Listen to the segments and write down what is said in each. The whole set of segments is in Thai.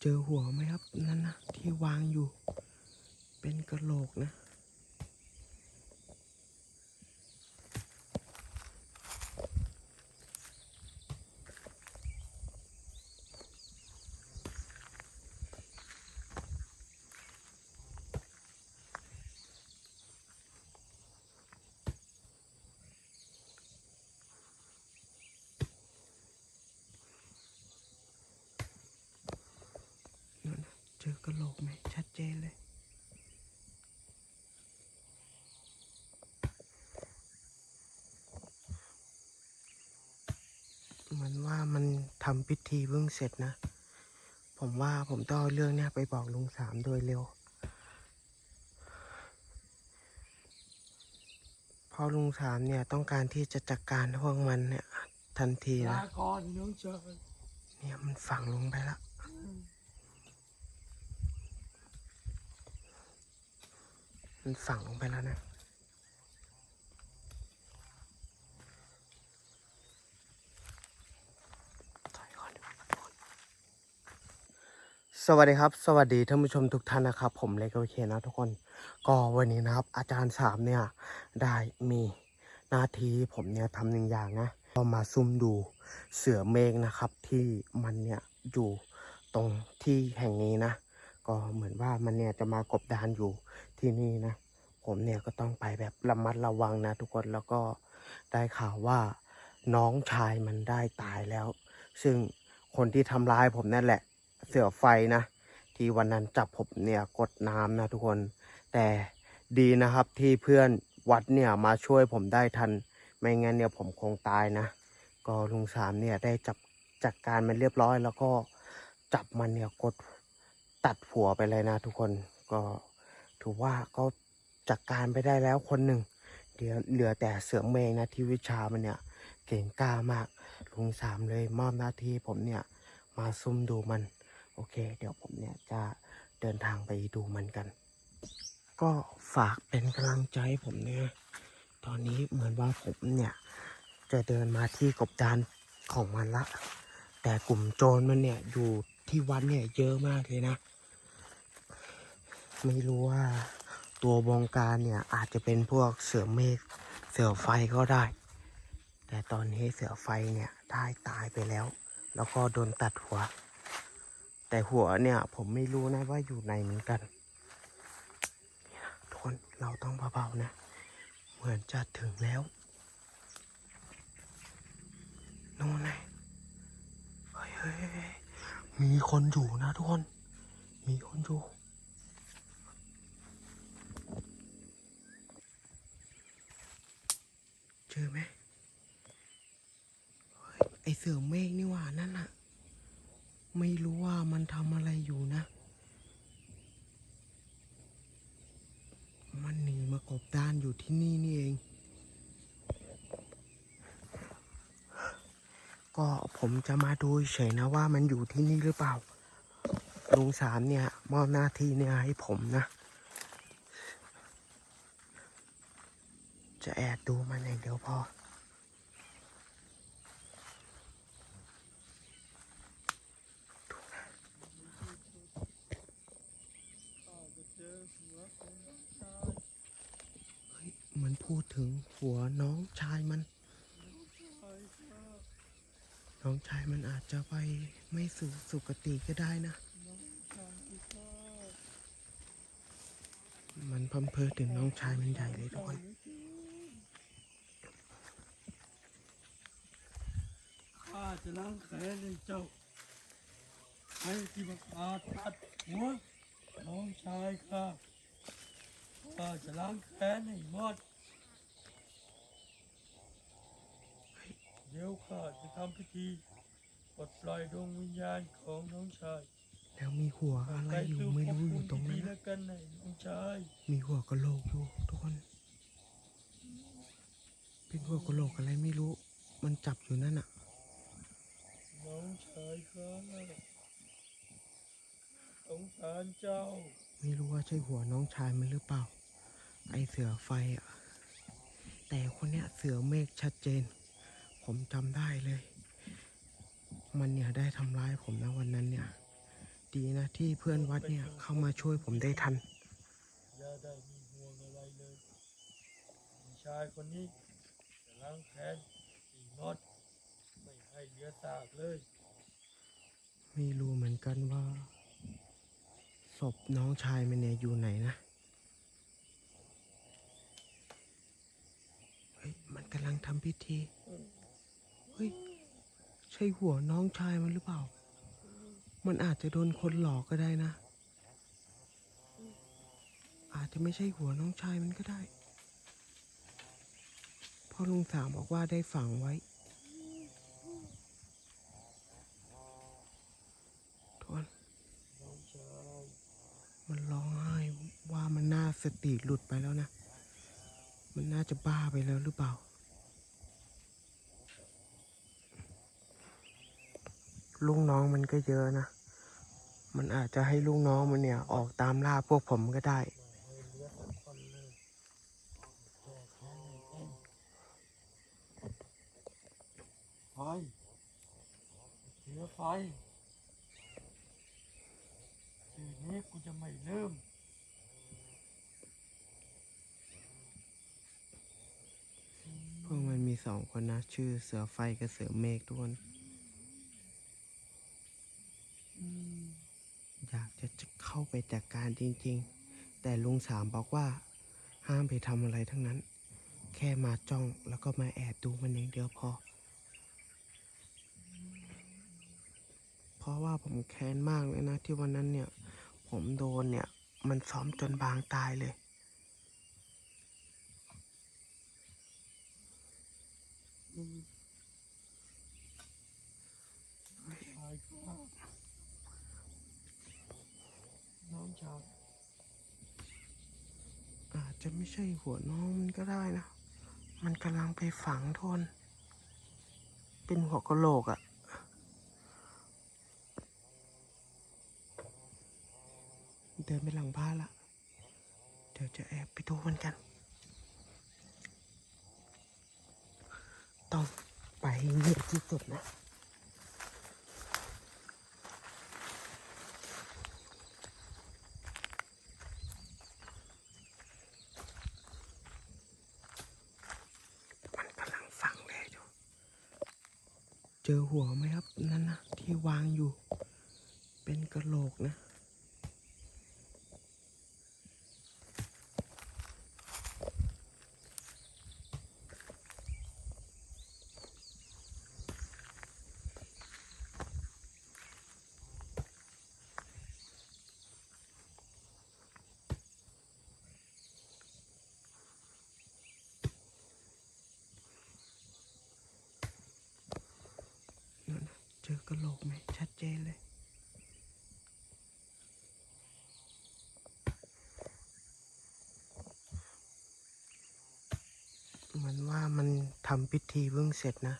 เจอหัวไหมครับนั่นนะที่วางอยู่ เป็นกระโหลกนะ นั่นนะเจอกระโหลกไหมชัด เจนเลยเหมือนว่ามันทำพิธีเพิ่งเสร็จนะ ผมว่าผมต้องเอาเรื่องเนี้ยไปบอกลุงสามโดยเร็วเพราะลุงสามเนี่ยต้องการที่จะจัดการพวกมันเนี่ย ทันทีลานะก่อนน้องชายเนี่ยมันฝังลงไปแล้ว มันฝังลงไปแล้วนะสวัสดีครับ สวัสดีท่านผู้ชมทุกท่านนะครับ ผมเล็กโอเคนะทุกคน ก็วันนี้นะครับ อาจารย์สามเนี่ยได้มีหน้าที่ผมเนี่ยทำหนึ่งอย่างนะก็มาซุ่มดูเสือเมฆนะครับ ที่มันเนี่ยอยู่ตรงที่แห่งนี้นะ ก็เหมือนว่ามันเนี่ยจะมากบดานอยู่ ที่นี่นะ ผมเนี่ยก็ต้องไปแบบระมัดระวังนะทุกคนแล้วก็ได้ข่าวว่าน้องชายมันได้ตายแล้ว ซึ่งคนที่ทำร้ายผมนั่นแหละ เสือไฟนะ ที่วันนั้นจับผมเนี่ยกดน้ำนะทุกคน แต่ดีนะครับที่เพื่อนวัดเนี่ยมาช่วยผมได้ทัน ไม่งั้นเนี่ยผมคงตายนะ ก็ลุงสามเนี่ยได้จับจัดการมันเรียบร้อย แล้วก็จับมันเนี่ยกดตัดหัวไปเลยนะทุกคนก็ ถือว่าก็จัดการไปได้แล้วคนหนึ่ง เดี๋ยวเหลือแต่เสือเมงนะที่วิชามันเนี่ย เก่งกล้ามาก ลุงสามเลยมอบหน้าที่ผมเนี่ย มาซุ่มดูมัน โอเค เดี๋ยวผมเนี่ยจะเดินทางไปดูมันกัน ก็ฝากเป็นกำลังใจใผมเนี่ยตอนนี้เหมือนว่าผมเนี่ย จะเดินมาที่กบดานของมันละ แต่กลุ่มโจรมันเนี่ยอยู่ที่วัดเนี่ยเยอะมากเลยนะ ไม่รู้ว่าตัวบงการเนี่ยอาจจะเป็นพวกเสือเมฆเสือไฟก็ได้ แต่ตอนนี้เสือไฟเนี่ยได้ตายไปแล้ว แล้วก็โดนตัดหัว แต่หัวเนี่ยผมไม่รู้นะว่าอยู่ไหนเหมือนกันทุกคนเราต้องเบาๆนะ เหมือนจะถึงแล้วนู่นไงเฮ้ยมีคนอยู่นะทุกคน มีคนอยู่ เจ อไหมไอเสือเมฆนี่หว่านั่นน่ะ ไม่รู้ว่ามันทำอะไรอยู่นะ มันหนีมากบดานอยู่ที่นี่นี่เอง ก็ผมจะมาดูเฉยนะว่ามันอยู่ที่นี่หรือเปล่าลุงสามเนี่ยมอบหน้าที่เนี่ยให้ผมนะ จะแอบดูมันอย่างเดียวพอ เฮ้ย มันพูดถึงหัวน้องชายมัน น้องชายมันอาจจะไปไม่สู่สุคติก็ได้นะ มันพัมเพอถึงน้องชายมันใหญ่เลยทุกคน ข้า จะล้างแค้นให้เจ้าให้ที่มาขาดตัดหัวน้องชายข้าข้าจะล้างแค้นให้หมดเดี๋ยวข้าจะทำพิธีปลดปล่อยดวงวิญญาณของน้องชายแล้วมีหัวอะไรอยู่ไม่รู้อยู่ตรงนั้นดีนะแล้วกันนะน้องชาย มีหัวกะโหลกอยู่ทุกคน เป็นหัวกะโหลกอะไรไม่รู้ มันจับอยู่นั่นอะ น้องชายข้าสงสารเจ้า ไม่รู้ว่าใช่หัวน้องชายมันหรือเปล่า ไอเสือไฟอะแต่คนเนี้ยเสือเมฆชัดเจน ผมจำได้เลย มันเนี่ยได้ทำร้ายผมนะวันนั้นเนี่ย ดีนะที่เพื่อนวัดเนี่ยเข้ามาช่วยผมได้ทัน อย่าได้มีห่วงอะไรเลยพี่ชายคนนี้จะล้างแค้นไอ้มอด ไม่ให้เหลือซากเลย ไม่รู้เหมือนกันว่า ศพน้องชายมันเนี่ยอยู่ไหนนะ เฮ้ย มันกำลังทำพิธี เฮ้ย ใช่หัวน้องชายมันหรือเปล่า มันอาจจะโดนคนหลอกก็ได้นะ อาจจะไม่ใช่หัวน้องชายมันก็ได้พ่อลุงสามบอกว่าได้ฝังไว้ ทวน น้องชาย มันร้องไห้ว่ามันน่าส ติหลุดไปแล้วนะ มันน่าจะบ้าไปแล้วหรือเปล่า ลูกน้องมันก็เยอะนะ มันอาจจะให้ลูกน้องมันเนี่ย ออกตามล่าพวกผมก็ได้ ไฟเสือไฟชื่อนี้กูจะไม่ลืม พวก มันมีสองคนนะ ชื่อเสือไฟกับเสือเมฆทุกคนอืมอยากจะจะเข้าไปจัดการจริง ๆ แต่ลุงสามบอกว่า ห้ามไปทำอะไรทั้งนั้น แค่มาจ้องแล้วก็มาแอบดูมันอย่างเดียวพอ เพราะว่าผมแค้นมากเลยนะ ที่วันนั้นเนี่ย ผมโดนเนี่ย มันซ้อมจนบางตายเลย อืมน้องชายข้าน้องชาย อา จะไม่ใช่หัวน้องมันก็ได้นะ มันกำลังไปฝังทน เป็นหัวกะโหลกอะ่ะเดินไปหลังบ้านละ เดี๋ยวจะแอบไปดูมันกัน ต้องไปเงียบที่สุดนะ มันกำลังฝังเลยอยู่ เจอหัวไหมครับนั่นนะที่วางอยู่ เป็นกระโหลกนะ จอกระโหลกไหมชัดเจนเลยเหมือนว่ามันทำพิธีเพิ่งเสร็จนะ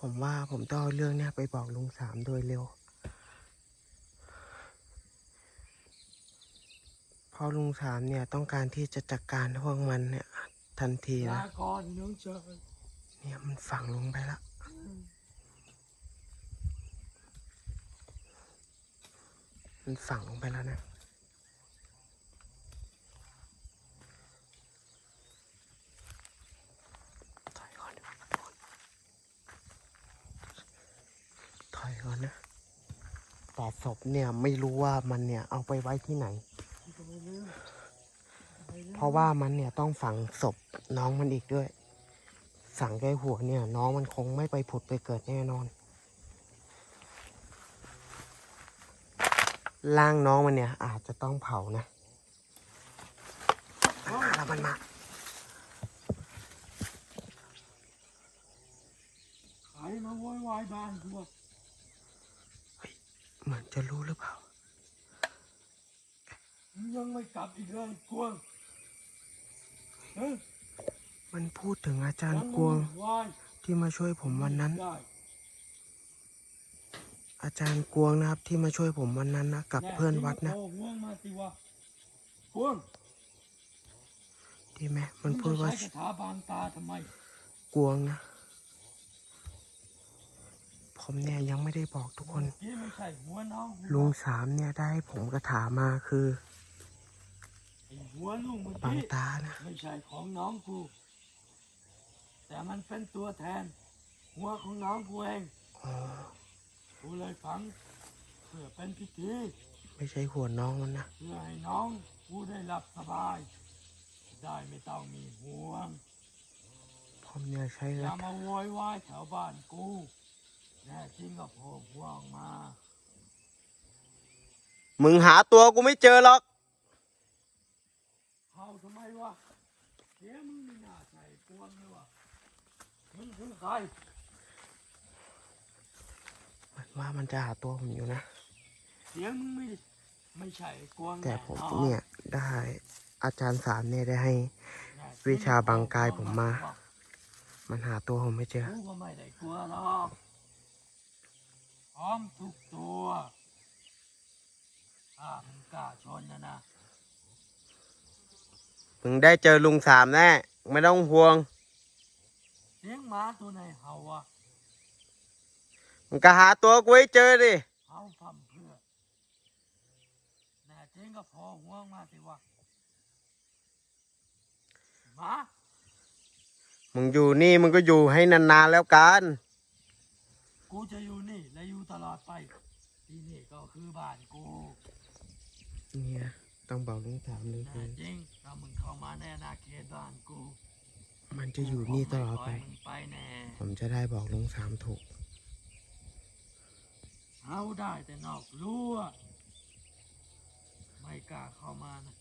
ผมว่าผมต้องเอาเรื่องเนี้ยไปบอกลุงสามโดยเร็ว เพราะลุงสามเนี่ยต้องการที่จะจัดการพวกมันเนี่ยทันทีลานะก่อนน้องชายเนี่ยมันฝังลงไปแล้ว มันฝังลงไปแล้วนะ ถอยก่อนถอยก่อนนะแต่ศพเนี่ยไม่รู้ว่ามันเนี่ยเอาไปไว้ที่ไหน เพราะว่ามันเนี่ยต้องฝังศพน้องมันอีกด้วย สั่งแก้หัวเนี่ย น้องมันคงไม่ไปผุดไปเกิดแน่นอน ร่างน้องมันเนี่ย อาจจะต้องเผานะมันมาแล้วมันมาใครมาโวยวายบ้านกูวะเหมือนจะรู้หรือเปล่า มึงยังไม่กลับอีกเลยกวงเฮ้ยมันพูดถึงอาจารย์กวง วายที่มาช่วยผมวันนั้น ได้ อาจารย์กวงนะครับ ที่มาช่วยผมวันนั้นนะกับเพื่อนวัดนะแที่มึงโผล่ห่วงมาสิวะกวงดีไหมมันพูดงว่าจะใช้คาถาบางตาทำไมกวงนะ ผมเนี่ยยังไม่ได้บอกทุกคนนี่ไม่ใช่หัวน้องกูลุงสามเนี่ยได้ให้ผมกระถามาคือไอ้หัวลุงเมื่อปังกี้ตานะไม่ใช่ของน้องกูแต่มันเป็นตัวแทน หัวของน้องกูเองอ๋อ กูเลยฝังเพื่อเป็นพิธีไม่ใช่หัวน้องมันนะ เพื่อให้น้องกูได้หลับสบาย ได้ไม่ต้องมีห่วง ผมเนี่ยใช้อกระย่าถามาโวยวายแถวบ้านกูแน่จริงก็โผล่หัวออกมา มึงหาตัวกูไม่เจอหรอกเข้าทำไมวะเสียมึงไม่น่าใส่กวงเลยวะมึงคือใครมัน ว่ามันจะหาตัวผมอยู่นะเสียงมึงไม่ไม่ใช่กวงแต่ผมแอเนี่ยได้อาจารย์สามเนี่ยได้ให้แน่จริงวิชาบังกายผมมา มันหาตัวผมไม่เจอกูก็ไม่ได้กลัวหรอกพร้อมทุกตัวถ้ามึงกล้าชนนะนะมึงได้เจอลุงสามแน่ไม่ต้องห่วงเสียงหมาตัวไหนเห่าวะ มึงก็หาตัวกูให้เจอดิเห่าพร่ำเพรื่อแน่จริงก็พอห่วงมาสิวะหมามึงอยู่นี่มึงก็อยู่ให้นานๆแล้วกัน กูจะอยู่นี่และอยู่ตลอดไป ที่นี่ก็คือบ้านกูเนี่ยต้องบอกลุงสามเลยแน่คือจริงถ้ามึงเข้ามาในอาณาเขตบ้านกูมันจะอยู่นี่ตลอดไป กูคงม่ปล่ยมึงไปแน่ ผมจะได้บอกลุงสามถูก เอาได้แต่นอกรั้วไม่กล้าเข้ามานะ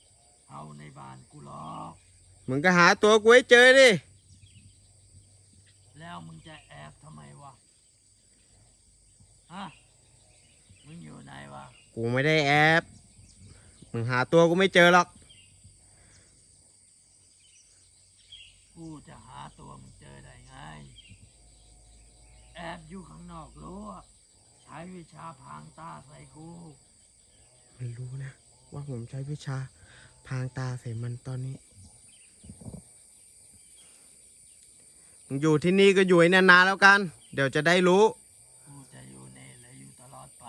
เอาในบ้านกูหรอกมึงก็หาตัวกูให้เจอดิ แล้วมึงจะแอบทำไมวะฮะมึงอยู่ไหนวะกูไม่ได้แอบ มึงหาตัวกูไม่เจอหรอก กูจะหาตัวมึงเจอได้ไง แอบอยู่ข้างนอกรั้วใช้วิชาพรางตาใส่กูมันรู้นะ ว่าผมใช้วิชาพรางตาใส่มันตอนนี้มึงอยู่ที่นี่ก็อยู่ให้นานๆแล้วกัน เดี๋ยวจะได้รู้ กูจะอยู่เนและอยู่ตลอดไป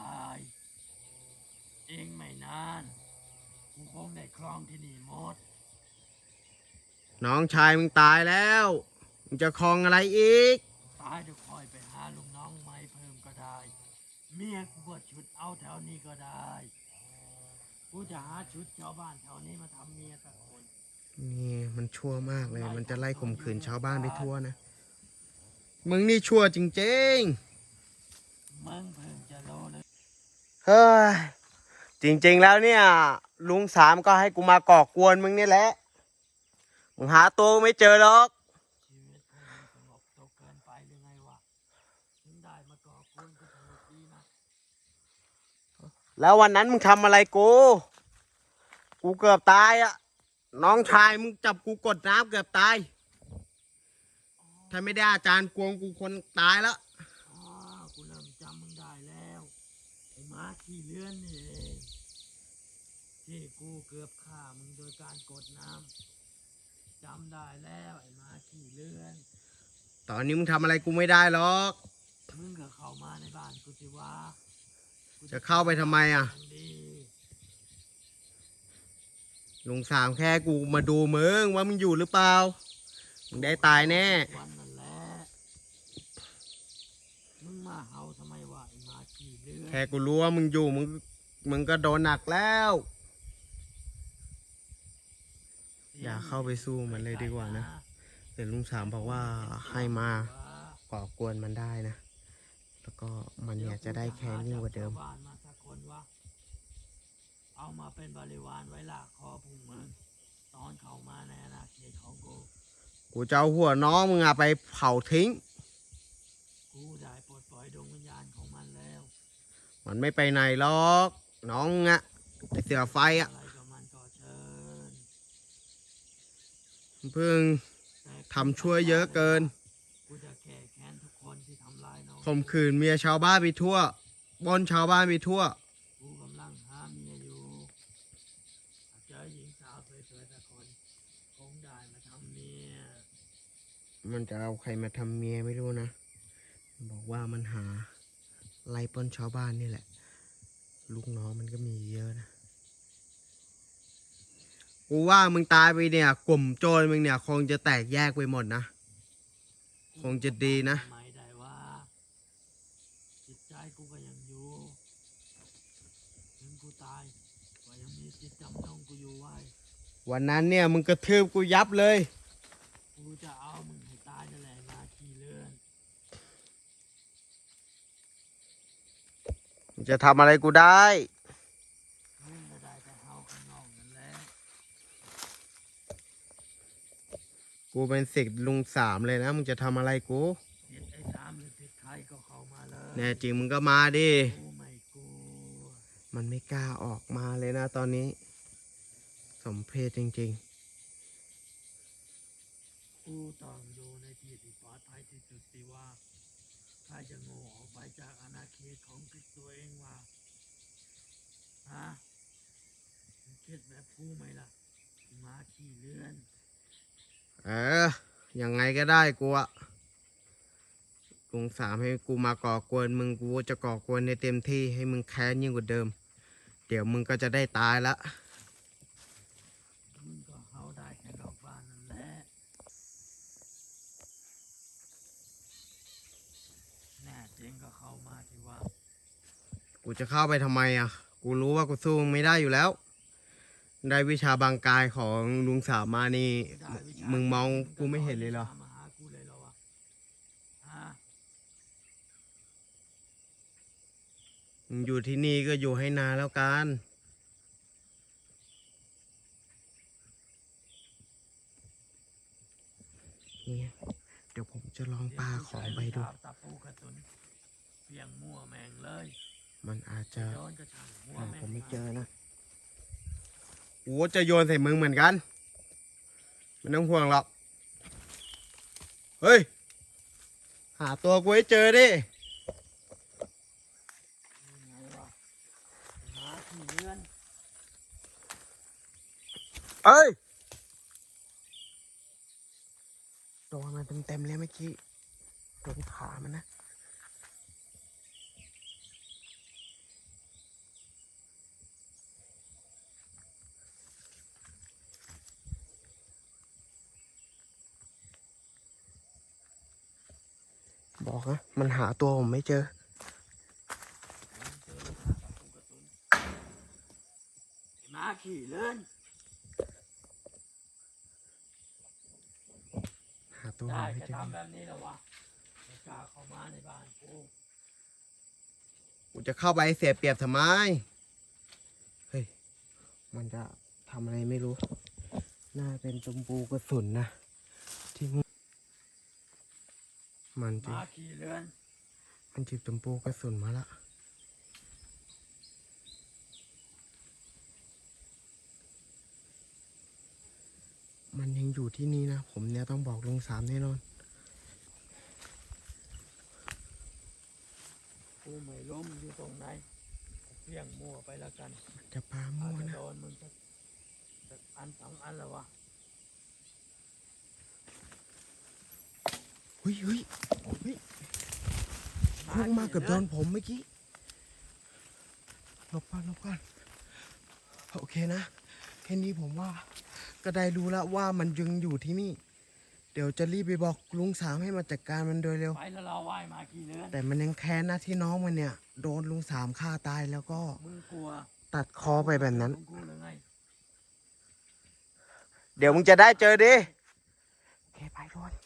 เองไม่นานกูคงได้ครองที่นี่หมด น้องชายมึงตายแล้วมึงจะคลองอะไรอีก ตายเดี๋ยวคอยไปหาลุงน้องใหม่เพิ่มก็ได้ เมียกูก็ชุดเอาแถวนี้ก็ได้ กูจะหาชุดชาวบ้านแถวนี้มาทำเมียสักคน นี่มันชั่วมากเลย มันจะไล่ข่มขืนชาวบ้านไปทั่วนะ มึงนี่ชั่วจริงมึงเพิ่งจะรู้เลยๆ เฮ้ย จริงๆแล้วเนี่ย ลุงสามก็ให้กูมาก่อกวนมึงนี่แหละ มึงหาตัวไม่เจอหรอก ชีวิตพวกมึงสงบตกเกินไปหรือไงวะถึง ได้มาก่อกวนกูสนุกดีนะแล้ววันนั้นมึงทำอะไรกู กูเกือบตายอะน้องชายมึงจับกูกดน้ำเกือบตาย ถ้าไม่ได้อาจารย์กวงกูคนตายแล้ว อ๋อกูเริ่มจำมึงได้แล้วไอ้หมาขี้เลื่อนนี่เองที่กูเกือบฆ่ามึงโดยการกดน้ำจำได้แล้วไอ้หมาขี้เลื่อน ตอนนี้มึงทำอะไรกูไม่ได้หรอก มึงก็เข้ามาในบ้านกูสิวะกูจะเข้าไปทำไมอะอย่างดีลุงสามแค่กูมาดูมึงว่ามึงอยู่หรือเปล่า มึงได้ตายแน่ วันนั่นแหละมึงมาเห่าทำไมวะไอ้หมาขี้เลือดแค่กูรู้ว่ามึงอยู่มึงมึงก็โดนหนักแล้ว อย่าเข้าไปสู้มันเลยดีกว่านะแต่ลุงสามบอกว่าให้มาก่อกวนมันได้นะแล้ว ก็มันเนี่ยจะได้แค้นยิ่งกว่าเดิมชบ้านมาสักคนวะเอามาเป็นบริวารไว้ลากคอพวกมึงตอนเข้ามาในอาณาเขตของกู กูจะเอาหัวน้องมึงอะไปเผาทิ้ง กูได้ปลดปล่อยดวงวิญญาณของมันแล้ว มันไม่ไปไหนหรอก น้องอะไอเสือไฟอะอะไรกับมันก็เชิญเพิ่งแต่กูทำชั่วเยอะเกิน ข่มขืนเมียชาวบ้านไปทั่วบอนชาวบ้านไปทั่ว กูกำลังหาเมียอยู่ถ้าเจอหญิงสาวสวยๆสักคนคงได้มาทำเมียมันจะเอาใครมาทำเมียไม่รู้นะ บอกว่ามันหาไล่ปล้นชาวบ้านนี่แหละ ลูกน้องมันก็มีเยอะนะ กูว่ามึงตายไปเนี่ย กลุ่มโจรมึงเนี่ย คงจะแตกแยกไปหมดนะ คงจะดีนะไม่ได้ว่า จิตใจกูก็ยังอยู่ถึงกูตายก็ยังมีจิตจำนงกูอยู่ไว้ วันนั้นเนี่ยมึงกระทืบกูยับเลย กูจะเอามึงให้ตายนั่นแหละนาขี้เลื่อนมึงจะทำอะไรกูได้ มึงก็ได้แต่เฮาข้างนอกนั่นแหละกูเป็นสิทธิ์ลุงสามเลยนะมึงจะทำอะไรกูจิตไอ้สามหรือจิตใครก็เข้ามาเลยแน่จริงมึงก็มาดิ กูไม่กลัว มันไม่กล้าออกมาเลยนะตอนนี้ สมเพศจริงกูต้องอยู่ในที่ที่ปลอดภัยที่สุดสิว่าใครจะโง่ออกไปจากอาณาเขตของตัวเองว่าฮะมึงคิดแบบกูไหมล่ะหมาขี้เลื่อนๆเออ ยังไงก็ได้กูอะลุงสามให้กูมาก่อกวนมึงกูจะก่อกวนในเต็มที่ให้มึงแค้นยิ่งกว่าเดิม เดี๋ยวมึงก็จะได้ตายละ มึงก็เข้าได้แค่ดอกบานนั่นแหละแน่จริงก็เข้ามาที่ว่า กูจะเข้าไปทำไมอะ กูรู้ว่ากูสู้มึงไม่ได้อยู่แล้ว ได้วิชาบางกายของลุงสามมานี่ มึงมองกูไม่เห็นเลยเหรอ มาหากูเลยเหรอวะฮะมึงอยู่ที่นี่ก็อยู่ให้นานแล้วกัน เนี่ยเดี๋ยวผมจะลองปาของไปดู เยวกูใช้ตะปูกระสุนเพียงมั่วแมงเลย มันอาจจะโดนกระชังหัวหาแมงผมไม่เจอนะโอ้จะโยนใส่มึงเหมือนกันไม่ต้องห่วงหรอก เฮ้ย หาตัวกูให้เจอดิยังไงวะหมาขี้เลื่อนเอ้ยโดนมาเต็มๆเลยเมื่อกี้โดนขามันนะ อกนะ มันหาตัวผมไม่เจอเจอตะปูกระสุนไอ้หมาขี้เลื่อนหาตัวผได้มไม่จะเจอทำแบบนี้แล้ววะไม่กล้าเข้ามาในบ้านกูกูจะเข้าไปเสียเปรียบทำไม เฮ้ย มันจะทำอะไรไม่รู้ น่าเป็นจมปูกระสุนนะ ที่มึง มันหจะมาขี้เลื่อนมันจิบจมปูกระสุนมาละมันยังอยู่ที่นี่นะ ผมเนี่ยต้องบอกลุงสามแน่นอนกูไม่ล้มอยู่ตรงไหนเพียงมั่วไปแล้วกันจะปาอามั่จวจะนะโดนมึงสักสักอันสองอันแล้ววะ ฮ้ยเฮ้ยเฮ้ยพุ่งมาเกือบโดนผมเมื่อกี้หลบก่อนหลบก่อนโอเคนะแค่นี้ผมว่าก็ได้รู้แล้วว่ามันยังอยู่ที่นี่ เดี๋ยวจะรีบไปบอกลุงสามให้มาจัดการมันโดยเร็ว ไปแล้วเราไหว้หมาขี้เลื่อนแต่มันยังแค้นนะที่น้องมันเนี่ย โดนลุงสามฆ่าตายแล้วก็มึงกลัวตัดคอไปแบบนั้น มึงกลัวหรือไงเดี๋ยวมึงจะได้เจอดิโอเคไปทุกคน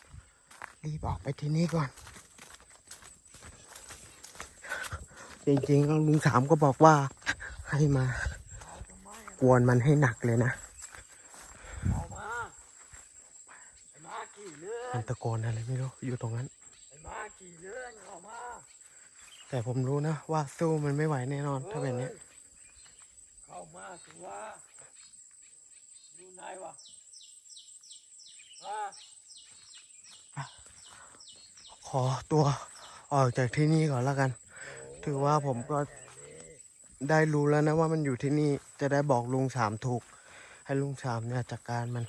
รีบออกไปที่นี่ก่อน จริงๆลุงสามก็บอกว่าให้มากวนมันให้หนักเลยนะเอามาไอ้หมาขี้เลื่อมันตะโกนอะไรไม่รู้อยู่ตรงนั้นแต่ผมรู้นะว่าสู้มันไม่ไหวแน่นอน ถ้าแบบนี้เข้ามาสิวะอยู่ไหนวะฮะ ขอตัวออกจากที่นี่ก่อนแล้วกัน ถือว่าผมก็ได้รู้แล้วนะว่ามันอยู่ที่นี่จะได้บอกลุงสามถูก ให้ลุงสามเนี่ยจัดการมัน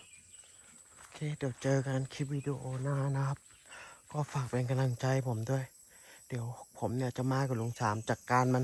โอเคเดี๋ยวเจอกันคลิปวิดีโอหน้านะครับ ก็ฝากเป็นกำลังใจผมด้วย เดี๋ยวผผมเนี่ยจะมากับลุงสามจัดการมัน